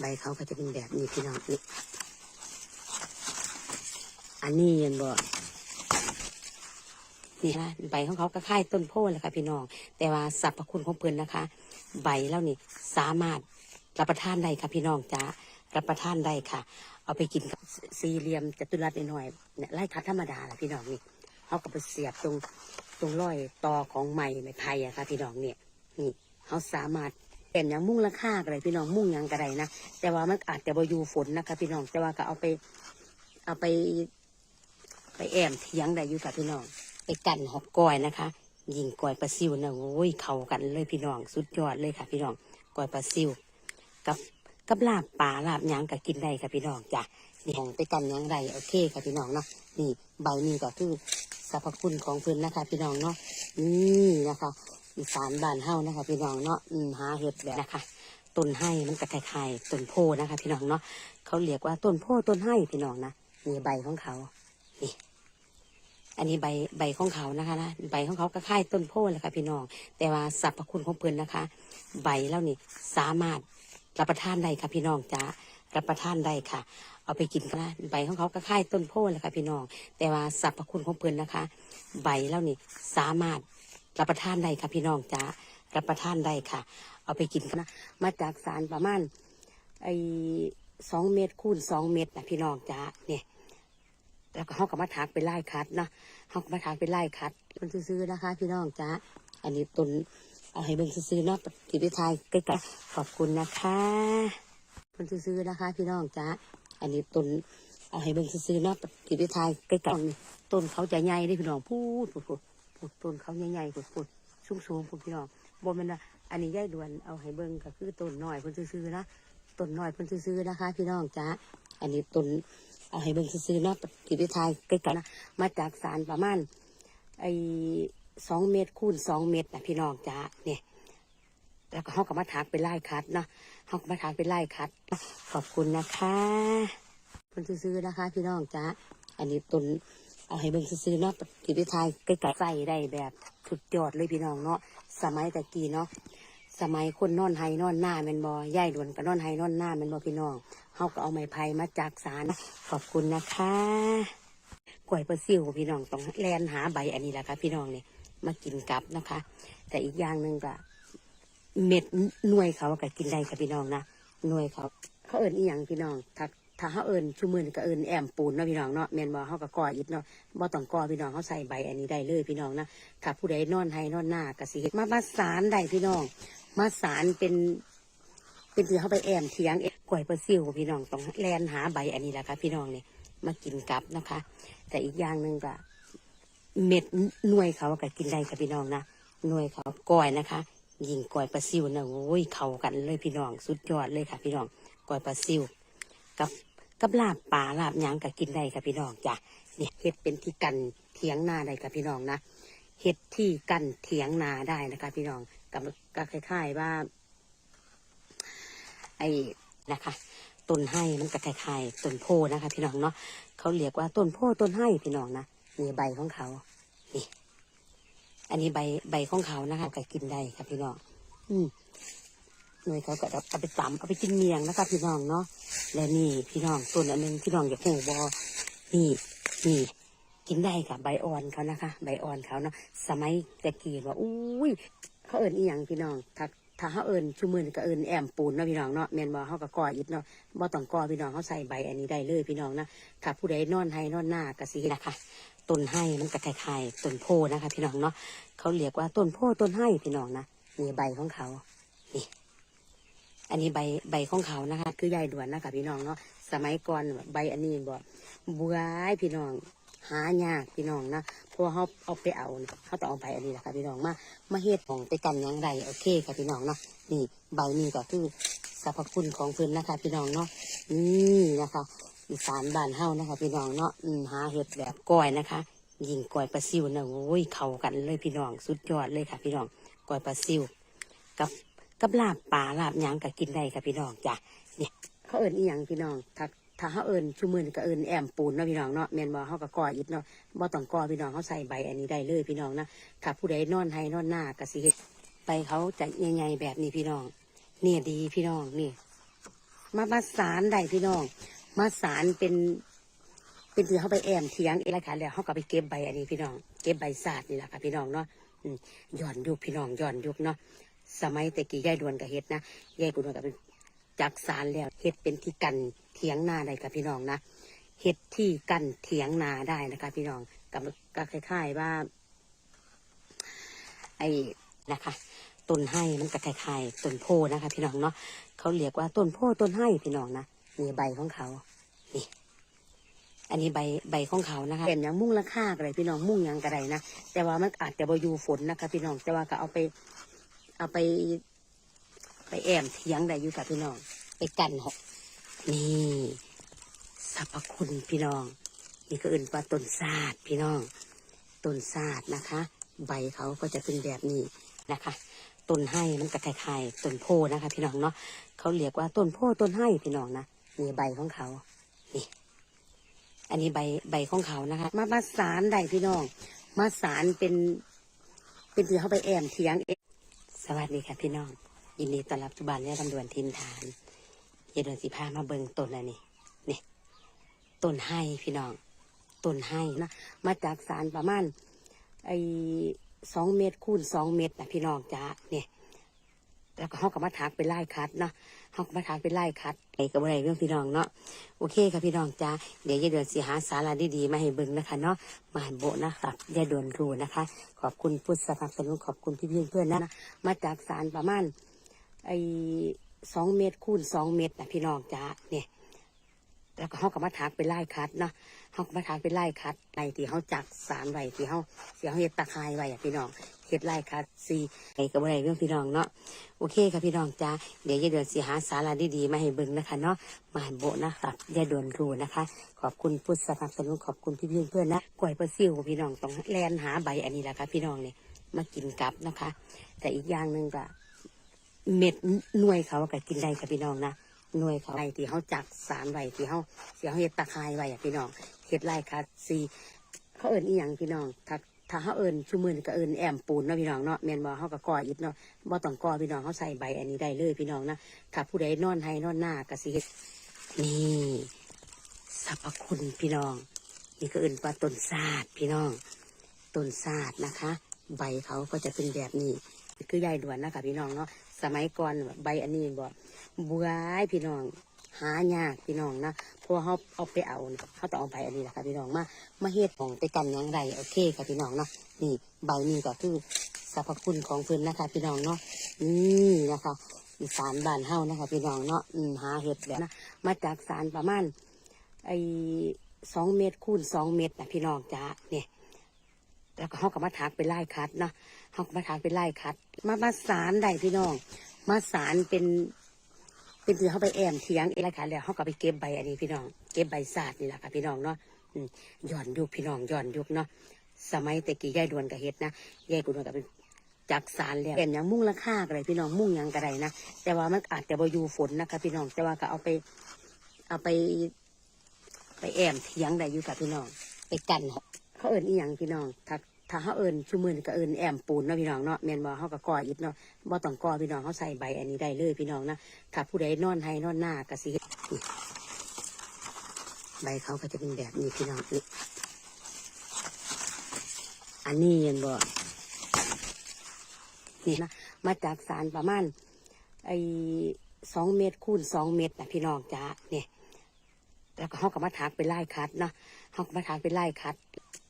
ใบเขาก็จะเป็นแบบนี้พี่น้องนี่อันนี้เห็นบ่นี่นะใบของเขาก็คล้ายต้นโพธิ์แหละค่ะพี่น้อง แต่ว่าสรรพคุณของเพิ่นนะคะ ใบแล้วนี่สามารถรับประทานได้ค่ะพี่น้องจ้ารับประทานได้ค่ะ เอาไปกินกับสี่เหลี่ยมจัตุรัสหน่อยๆเนี่ยไล่คัดธรรมดาแหละพี่น้องนี่เขาก็ไปเสียบตรงตรงร้อยต่อของไม้ไม้ไผ่อะค่ะพี่น้องเนี่ยนี่เขาสามารถ นอย่างมุ่งราคาก็ได้พี่น้องมุ่งหยังก็ได้นะแต่ว่ามันอาจจะบอยู่ฝนนะคะ พี่น้องแต่ว่าก็เอาไป เอาไป ไปแอมเถียงได้อยู่กับพี่น้อง ไปกันหอกก้อยนะคะยิงก้อยปลาซิวนะโอ้ยเข้ากันเลยพี่น้องสุดยอดเลยค่ะ พี่น้องก้อยปลาซิวกับกับลาบปลาลาบยังก็กินได้ค่ะพี่น้องจ้ะนี่ของไปกันยังได้โอเคค่ะพี่น้องเนาะนี่ใบนี้ก็คือสรรพคุณของเพิ่นนะคะ พี่น้องเนาะนี่นะคะ อีสานบ้านเฮานะคะพี่น้องเนาะมหาเห็ดแบบนะคะต้นไห้มันก็คล้ายต้นโพนะคะ พี่น้องเนาะเขาเรียกว่าต้นโพต้นไห้พี่น้องนะนี่ใบของเขานี่อันนี้ใบใบของเขานะคะนะใบของเขาก็คล้ายต้นโพแหละค่ะพี่น้อง แต่ว่าสรรพคุณของเพิ่นนะคะ ใบแล้วนี่สามารถรับประทานได้ค่ะพี่น้องจ้ารับประทานได้ค่ะ เอาไปกินกันนะใบของเขาก็คล้ายต้นโพแหละค่ะพี่น้อง แต่ว่าสรรพคุณของเพิ่นนะคะ ใบแล้วนี่สามารถ รับประทานได้ค่ะพี่น้องจ้ารับประทานได้ค่ะ เอาไปกินนะมาจากสารประมาณไอ้สองเมตรคูณสองเมตรนะพี่น้องจ้าเนี่ยแล้วก็เขาก็มาถากเป็นไล่คัดนะเขาก็มาถากเป็นไล่คัดมันซื้อๆนะคะ พี่น้องจ้าอันนี้ตุนเอาให้เบิ่งซื้อๆเนาะติดทายใกล้ๆขอบคุณนะคะมันซื้อๆนะคะ พี่น้องจ้าอันนี้ตุนเอาให้เบิ่งซื้อๆเนาะติดทายใกล้ๆต้นเขาจะใหญ่เด้พี่น้องพูดพูด พูดต้นเขาใหญ่ๆพูดพูดสูงๆพูดพี่น้องบนมันนะอันนี้ย่ายด่วนเอาให้เบิ่งก็คือต้นหน้อยเพิ่นซื้อๆนะต้นหน้อยเพิ่นซื้อๆนะคะ พี่น้องจ้าอันนี้ต้นเอาให้เบิ่งซื้อๆเนาะติดไปทายใกล้ๆนะมาจากสารประมาณไอ้สองเมตรคูณสองเมตรนะพี่น้องจ้าเนี่ยแล้วก็เขาก็มาถากเป็นไล่คัดเนาะเขาก็มาถากเป็นไล่คัด ขอบคุณนะคะเพิ่นซื้อๆนะคะ พี่น้องจ้าอันนี้ตุน เอาให้เบิ่งซื้อๆเนาะติดไทายใกล้ๆใส่ได้แบบสุดยอดเลยพี่น้องเนาะสมัยตะกี้เนาะสมัยคนนอนไฮนอนหน้าแมันบอย่ายด่วนก็นอนไฮนอนหน้าแมันบอพี่น้องเขาก็เอาไม้ไผ่มาจากสารขอบคุณนะคะกล้วยเปร์ซิวพี่น้องต้องแลนหาใบอันนี้แหละค่ะพี่น้องเนี่ยมากินกับนะคะ แต่อีกอย่างหนึ่งก็เม็ดหน่วยเขาก็กินได้ค่ะพี่น้องนะหน่วยเขาเขาเอิญอีหยังพี่น้องถ้า ถ้าเขาเอิญชูมือนี่ก็เอิญแอมปูนเนาะพี่น้องเนาะแมนบอเขาก็ก่ออิฐเนาะบ่ต้องก่อพี่น้องเขาใส่ใบอันนี้ได้เลยพี่น้องนะถ้าผู้ใดนอนให้นอนหน้าก็สิมามาสารได้พี่น้อง มาสารเป็น เป็นที่เขาไปแอมเถียงเอ๊ะกล้วยปอร์ซิวพี่น้องต้องแลนหาใบอันนี้แหละค่ะพี่น้องเนี่ยมากินกับนะคะ แต่อีกอย่างหนึ่งก็เม็ดหน่วยเขาก็กินได้ค่ะพี่น้องนะหน่วยเขาก้อยนะคะยิงก้อยปลาซิวนะโอ้ยเข้ากันเลยพี่น้องสุดยอดเลยค่ะ พี่น้องก้อยปลาซิวกับ กับลาบปลาลาบหยังก็กินได้ค่ะพี่น้องจ้ะเนี่ยเฮ็ดเป็นที่กันเถียงนาได้ค่ะพี่น้องนะเฮ็ดที่กันเถียงนาได้นะคะพี่น้องกับก็คล้ายๆว่า ไอ้นะคะต้นไห้มันก็คล้ายๆต้นโพนะคะ พี่น้องเนาะเขาเรียกว่าต้นโพต้นไห้พี่น้องนะนี่ใบของเขานี่อันนี้ใบใบของเขานะคะก็กินได้ค่ะพี่น้องอืม หน่วยเขาก็เอาไปตำเอาไปกินเมียงนะคะพี่น้องเนาะและนี่พี่น้องต้นอันหนึงพี่น้องอย่าหูบอนี่นี่กินได้ค่ะใบอ่อนเขานะคะ ใบอ่อนเขาเนาะสมัยตะกี้ว่าอุ้ยเขาเอิญอีหยังพี่น้องถ้าถ้าเขาเอิญชูมือก็เอิญแอมปูนเนาะพี่น้องเนาะแมนบอเขาก็ก่ออิฐเนาะบ่ต้องก่อพี่น้องเขาใส่ใบอันนี้ได้เลยพี่น้องนะถ้าผู้ใดนอนให้นอนหน้ากระสินะคะต้นไห้มันก็คล้ายๆต้นโพนะคะ พี่น้องเนาะเขาเรียกว่าต้นโพต้นไห้พี่น้องนะนี่ใบของเขานี่ อันนี้ใบใบของเขานะคะ คือใหญ่ด่วนนะคะพี่น้องเนาะสมัยก่อนใบอันนี้บ่บัวยพี่น้องหายากพี่น้องนะเพราะเขาเอาไปเอาเขาต้องเอาใบอันนี้แหละค่ะพี่น้องมามาเฮ็ดของไปกันยังไรโอเคค่ะพี่น้องเนาะนี่ใบนี้ก็คือสรรพคุณของพิ่นนะคะ พี่น้องเนาะนี่นะคะอีสานบ้านเฮานะคะ พี่น้องเนาะหาเห็ดแบบก้อยนะคะยิงก้อยปลาซิวนะโอ้ยเข้ากันเลยพี่น้องสุดยอดเลยค่ะ พี่น้องก้อยปลาซิวกับ กับลาบปลาลาบหยังก็กินได้ค่ะพี่น้องจ้ะเนี่ยเขาเอิญอีหยังพี่น้องถ้าถ้าเขาเอิญชูมือก็เอิญแอมปูนเนาะพี่น้องเนาะแมนบอเขาก็ก่ออิฐเนาะบ่ต้องก่อพี่น้องเขาใส่ใบอันนี้ได้เลยพี่น้องนะถ้าผู้ใดนอนให้นอนหน้าก็สิเฮ็ดใบเขาจะใหญ่ๆแบบนี้พี่น้องเนี่ยดีพี่น้องนี่มามาสารได้พี่น้อง มาสารเป็น เป็นที่เขาไปแอมเถียงอะไรค่ะแล้วเขาก็ไปเก็บใบอันนี้พี่น้อง เก็บใบศาสาดนี่แหละค่ะพี่น้องเนาะอืมย้อนยุคพี่น้องย้อนยุคเนาะ สมัยแต่กี้ยายดวนกับเฮ็ดนะยายดวนกับเป็นจักสารแล้วเฮ็ดเป็นที่กันเถียงนาได้กับพี่น้องนะเฮ็ดที่กันเถียงนาได้นะคะพี่น้องกับก็คล้ายๆว่า ไอ้นะคะต้นไห้มันก็คล้ายๆต้นโพนะคะ พี่น้องเนาะเขาเรียกว่าต้นโพต้นไห้พี่น้องนะนี่ใบของเขานี่อันนี้ใบใบของเขานะคะเป็นอย่างมุ่งราคาอะไรพี่น้องมุ่งยังกระไรนะแต่ว่ามันอาจจะบอยู่ฝนนะคะ พี่น้องแต่ว่าก็เอาไป เอาไป ไปแอมเถียงได้อยู่กับพี่น้อง ไปกันหอกนี่สรรพคุณพี่น้อง นี่ก็อื่นว่าต้นซาดพี่น้อง ต้นซาดนะคะ ใบเขาก็จะเป็นแบบนี้นะคะต้นไห้มันก็คล้ายๆต้นโพนะคะ พี่น้องเนาะเขาเรียกว่าต้นโพต้นไห้พี่น้องนะนี่ใบของเขา นี่ อันนี้ใบใบของเขานะคะ มามาสารได้พี่น้อง มาสารเป็น เป็นที่เขาไปแอมเถียง สวัสดีค่ะพี่น้อง ยินดีต้อนรับทุกบ้านและตำดวนทิมฐานเยดวนสีผ้ามาเบิงต้นอันนี้นี่ต้นให้พี่น้องต้นให้นะมาจากสารประมาณไอ้สองเมตรคูณสองเมตรนะพี่น้องจ้าเนี่ย แล้วก็เขาก็มาถากเป็นไล่คัดเนาะเขาก็มาถากเป็นไล่คัดไอ้กับอะไรเรื่องพี่น้องเนาะโอเคค่ะพี่น้องจ้าเดี๋ยวยายเดือนสีหาสาระดีๆมาให้เบิ่งนะคะเนาะมาให้โบนะครับยายเดือนรู้นะคะ ขอบคุณพุทธสนับสนุนขอบคุณพี่เพื่อนๆนะมาจากสารประมาณไอ้สองเมตรคูณสองเมตรนะพี่น้องจ้าเนี่ย แล้วก็เขาก็มาถากเป็นไล่คัดเนาะเขาก็มาถากเป็นไล่คัดในที่เขาจักสารไว้ที่เขาที่เขาเฮ็ดตะไคร้ไว้อะพี่น้องเฮ็ดไล่คัดซีไอ้กับอะไเรื่องพี่น้องเนาะโอเคค่ะพี่น้องจ้าเดี๋ยวยายเดือนสีหาสาระดีๆมาให้เบิ่งนะคะเนาะมาให้โบนะครับยายเดือนรู้นะคะ ขอบคุณพุทธสนับสนุนขอบคุณพี่เพื่อนๆนะกล้วยปร์ซิวพี่น้องต้องแลนหาใบอันนี้แหละค่ะพี่น้องเนี่ยมากินกับนะคะ แต่อีกอย่างหนึ่งก็เม็ดหน่วยเขาก็กินได้ค่ะพี่น้องนะ หน่วยเขาในที่เขาจักสารไว้ที่เขาที่เขาเฮ็ดตะไคร้ไว้อะพี่น้องเฮ็ดไร่คัดซีเขาเอิ้นอีหยังพี่น้องถ้าถ้าเขาเอิ้นชุมือนี่ก็เอิ้นแอมปูนเนาะพี่น้องเนาะแมนบ่เขาก็ก่ออิฐเนาะบ่ต้องก่อพี่น้องเขาใส่ใบอันนี้ได้เลยพี่น้องนะถ้าผู้ใดนอนให้นอนหน้าก็สิเฮ็ดนี่สรรพคุณพี่น้อง นี่ก็เอิ้นว่าต้นซาดพี่น้องต้นซาดนะคะ ใบเขาก็จะเป็นแบบนี้คือยายด่วนนะคะพี่น้องเนาะ สมัยก่อนใบอันนี้บอกบัวยพี่น้อง หายากพี่น้องนะเพราะว่าเขาเอาไปเอาเขาต้องเอาใบอันนี้แหละค่ะพี่น้องมามาเฮ็ดของไปกันยังไรโอเคค่ะพี่น้องเนาะนี่ใบนี้ก็คือสรรพคุณของพิ่นนะคะ พี่น้องเนาะนี่นะคะอีสานบ้านเฮานะคะ พี่น้องเนาะหาเห็ดแบบนะมาจากสารประมาณไอสองเมตรคูณสองเมตรนะพี่น้องจ้าเนี่ย แล้วก็เขาก็มาถากเป็นไล่คัดเนาะเขาก็มาถากเป็นไล่คัด มามาสารได้พี่น้อง มาสารเป็น เป็นที่เขาไปแอมเถียงอะไรค่ะแล้วเขาก็ไปเก็บใบอันนี้พี่น้อง เก็บใบศาสาดนี่แหละค่ะพี่น้องเนาะอืมย้อนยุคพี่น้องย้อนยุคเนาะ สมัยแต่กี้ยายดวนกับเฮ็ดนะยายดวนกับเป็นจักสารแล้วเป็นอย่างมุ่งราคาอะไรพี่น้องมุ่งยังกระไรนะแต่ว่ามันอาจจะบอยู่ฝนนะคะพี่น้องแต่ว่าก็เอาไปเอาไป ไปแอมเถียงได้อยู่กับพี่น้อง ไปกันเขาเอิญอีหยังพี่น้องถ้า ถ้าเขาเอิญชุมือนี่ก็เอิญแอมปูนเนาะพี่น้องเนาะแมนบอเขาก็ก่ออิฐเนาะบ่ต้องก่อพี่น้องเขาใส่ใบอันนี้ได้เลยพี่น้องนะถ้าผู้ใดนอนให้นอนหน้าก็สิเฮ็ดนี่ใบเขาก็จะเป็นแบบนี้พี่น้องนี่อันนี้เห็นบ่นี่นะมาจากสารประมาณไอ้สองเมตรคูณสองเมตรนะพี่น้องจ้าเนี่ยแล้วก็เขาก็มาถากเป็นไล่คัดเนาะเขาก็มาถากเป็นไล่คัด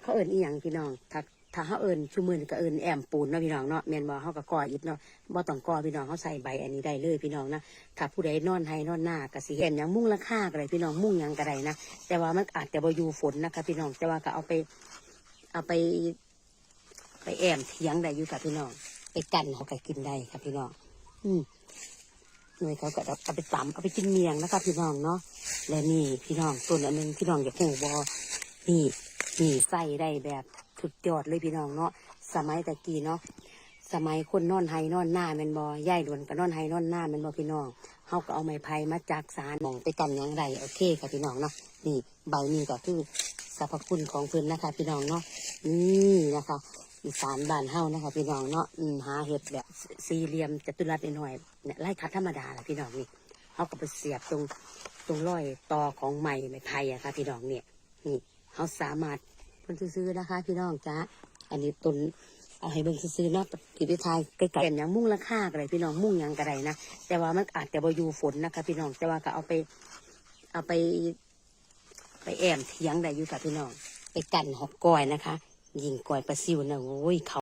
เขาเอิญอีหยังพี่น้องถ้า ถ้าเขาเอิญชุมือนก็เอิญแอมปูนเนาะพี่น้องเนาะแมนบอเขาก็ก่ออิฐเนาะบ่ต้องก่อพี่น้องเขาใส่ใบอันนี้ได้เลยพี่น้องนะถ้าผู้ใดนอนให้นอนหน้าก็สิเห็นอย่างมุ่งราคาอะไรพี่น้องมุ่งยังกระไรนะแต่ว่ามันอาจจะบอยู่ฝนนะคะพี่น้องแต่ว่าก็เอาไปเอาไปไปแอมเถียงได้อยู่กับพี่น้องไปกันเขาก็กินได้ค่ะพี่น้อง อืมหน่วยเขาก็เอาไปตำเอาไปกินเมียงนะคะพี่น้องเนาะและนี่พี่น้องต้นอันหนึงพี่น้องอย่าหูบอนี่นี่ใส่ได้แบบ สุดยอดเลยพี่น้องเนาะสมัยตะกี้เนาะสมัยคนนอนไฮนอนหน้าแมันบอย่ายดวนก็นอนไฮนอนหน้าแมันบอพี่น้องเขาก็เอาไม้ไผ่มาจากสารหมองไปกันยังไรโอเคค่ะพี่น้องเนาะนี่ใบนี้ก็คือสรรพคุณของเพิ่นนะคะ พี่น้องเนาะนี่นะคะอีสานบ้านเฮานะคะ พี่น้องเนาะหาเห็ดแบบสี่เหลี่ยมจัตุรัสหน่อยเนี่ยไล่คัดธรรมดาแหละพี่น้องนี่เขาก็ไปเสียบตรงตรงร้อยตอของไม้ไม้ไผ่อะค่ะพี่น้องเนี่ยนี่เขาสามารถ เพิ่นซื้อๆนะคะ พี่น้องจ้าอันนี้ต้นเอาให้เบิ่งซื้อๆเนาะที่ไปทายใกล้ๆอย่างมุ่งราคาอะไรพี่น้องมุ่งหยังกระไรนะแต่ว่ามันอาจจะบ่อยู่ฝนนะคะ พี่น้องแต่ว่าก็เอาไป เอาไป ไปแอมเถียงได้อยู่ค่ะพี่น้อง ไปกันหอกกอยนะคะ ยิงกอยปลาซิวนะโอ้ยเขา